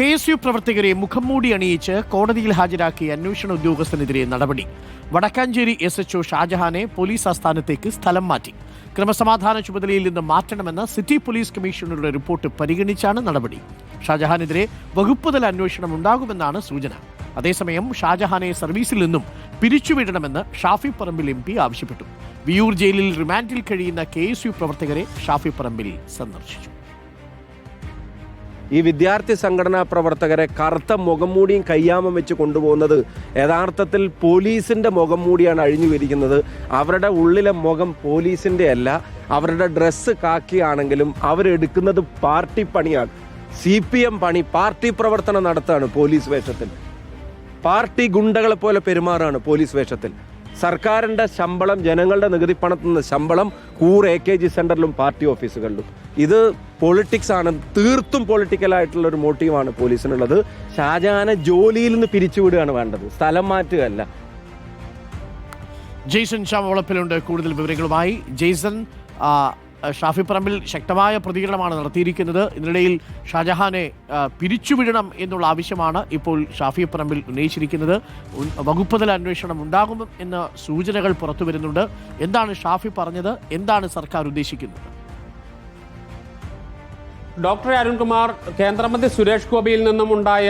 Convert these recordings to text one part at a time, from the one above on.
K S U പ്രവർത്തകരെ മുഖംമൂടി അണിയിച്ച് കോടതിയിൽ ഹാജരാക്കിയ അന്വേഷണ ഉദ്യോഗസ്ഥനെതിരെ നടപടി. വടക്കാഞ്ചേരി എസ് എച്ച്ഒ ഷാജഹാനെ പോലീസ് ആസ്ഥാനത്തേക്ക് സ്ഥലം മാറ്റി. ക്രമസമാധാന ചുമതലയിൽ നിന്ന് മാറ്റണമെന്ന സിറ്റി പോലീസ് കമ്മീഷണറുടെ റിപ്പോർട്ട് പരിഗണിച്ചാണ് നടപടി. ഷാജഹാനെതിരെ വകുപ്പുതല അന്വേഷണം ഉണ്ടാകുമെന്നാണ് സൂചന. അതേസമയം ഷാജഹാനെ സർവീസിൽ നിന്നും പിരിച്ചുവിടണമെന്ന് ഷാഫി പറമ്പിൽ എം പി ആവശ്യപ്പെട്ടു. വിയൂർ ജയിലിൽ റിമാൻഡിൽ കഴിയുന്ന കെ പ്രവർത്തകരെ ഷാഫി പറമ്പിൽ സന്ദർശിച്ചു. ഈ വിദ്യാർത്ഥി സംഘടനാ പ്രവർത്തകരെ കറുത്ത മുഖം മൂടിയും കയ്യാമം വെച്ച് കൊണ്ടുപോകുന്നത് യഥാർത്ഥത്തിൽ പോലീസിന്റെ മുഖംമൂടിയാണ് അഴിഞ്ഞു വരിക്കുന്നത് അവരുടെ ഉള്ളിലെ മുഖം പോലീസിന്റെ അല്ല. അവരുടെ ഡ്രസ്സ് കാക്കിയാണെങ്കിലും അവരെടുക്കുന്നത് പാർട്ടി പണിയാണ്. സി പി എം പണി പാർട്ടി പ്രവർത്തനം നടത്താണ് പോലീസ് വേഷത്തിൽ. പാർട്ടി ഗുണ്ടകളെ പോലെ പെരുമാറാണ് പോലീസ് വേഷത്തിൽ. സർക്കാരിന്റെ ശമ്പളം ജനങ്ങളുടെ നികുതി പണത്തിൽ നിന്ന് ശമ്പളം കൂർ എ കെ ജി സെന്ററിലും പാർട്ടി ഓഫീസുകളിലും. ഇത് പൊളിറ്റിക്സ് ആണ്. തീർത്തും പൊളിറ്റിക്കലായിട്ടുള്ള ഒരു മോട്ടീവാണ് പോലീസിനുള്ളത്. ഷാജഹാനെ ജോലിയിൽ നിന്ന് പിരിച്ചുവിടുകയാണ് വേണ്ടത്. സ്ഥലം മാറ്റുകയല്ല. ജെയ്സൺ ശ്യാമവളപ്പിലുണ്ട് കൂടുതൽ വിവരങ്ങളുമായി ജെയ്സൺ ഷാഫി പറമ്പിൽ ശക്തമായ പ്രതികരണമാണ് നടത്തിയിരിക്കുന്നത്. ഇതിനിടയിൽ ഷാജഹാനെ പിരിച്ചുവിടണം എന്നുള്ള ആവശ്യമാണ് ഇപ്പോൾ ഷാഫി പറമ്പിൽ ഉന്നയിച്ചിരിക്കുന്നത്. വകുപ്പുതല അന്വേഷണം ഉണ്ടാകും എന്ന സൂചനകൾ പുറത്തു വരുന്നുണ്ട് എന്താണ് ഷാഫി പറഞ്ഞത്? എന്താണ് സർക്കാർ ഉദ്ദേശിക്കുന്നത്? ഡോക്ടർ അരുൺകുമാർ കേന്ദ്രമന്ത്രി സുരേഷ് ഗോപിയിൽ നിന്നും ഉണ്ടായ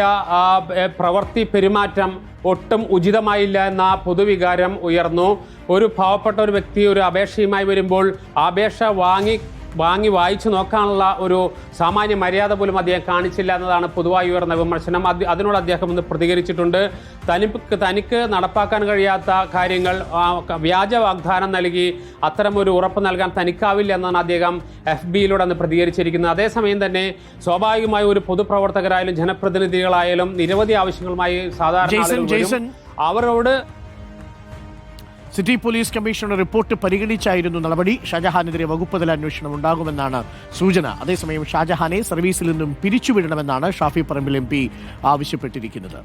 പ്രവൃത്തി പെരുമാറ്റം ഒട്ടും ഉചിതമായില്ല എന്ന പൊതുവികാരം ഉയർന്നു. ഒരു പാവപ്പെട്ട ഒരു വ്യക്തി ഒരു അപേക്ഷയുമായി വരുമ്പോൾ അപേക്ഷ വാങ്ങി വാങ്ങി വായിച്ചു നോക്കാനുള്ള ഒരു സാമാന്യ മര്യാദ പോലും അദ്ദേഹം കാണിച്ചില്ല എന്നതാണ് പൊതുവായി ഉയർന്ന വിമർശനം. അതിനോട് അദ്ദേഹം ഒന്ന് പ്രതികരിച്ചിട്ടുണ്ട്. തനിക്ക് തനിക്ക് നടപ്പാക്കാൻ കഴിയാത്ത കാര്യങ്ങൾ വ്യാജ വാഗ്ദാനം നൽകി അത്തരമൊരു ഉറപ്പ് നൽകാൻ തനിക്കാവില്ല എന്നാണ് അദ്ദേഹം എഫ് ബിയിലൂടെ അന്ന് പ്രതികരിച്ചിരിക്കുന്നത്. അതേസമയം തന്നെ സ്വാഭാവികമായി ഒരു പൊതുപ്രവർത്തകരായാലും ജനപ്രതിനിധികളായാലും നിരവധി ആവശ്യങ്ങളുമായി സാധാരണ. അവരോട് സിറ്റി പോലീസ് കമ്മീഷണർ റിപ്പോർട്ട് പരിഗണിച്ചായിരുന്നു നടപടി. ഷാജഹാനെതിരെ വകുപ്പ് തല അന്വേഷണം ഉണ്ടാകുമെന്നാണ് സൂചന. അതേസമയം ഷാജഹാനെ സർവീസിൽ നിന്നും പിരിച്ചുവിടണമെന്നാണ് ഷാഫി പറമ്പിൽ എം ആവശ്യപ്പെട്ടിരിക്കുന്നത്.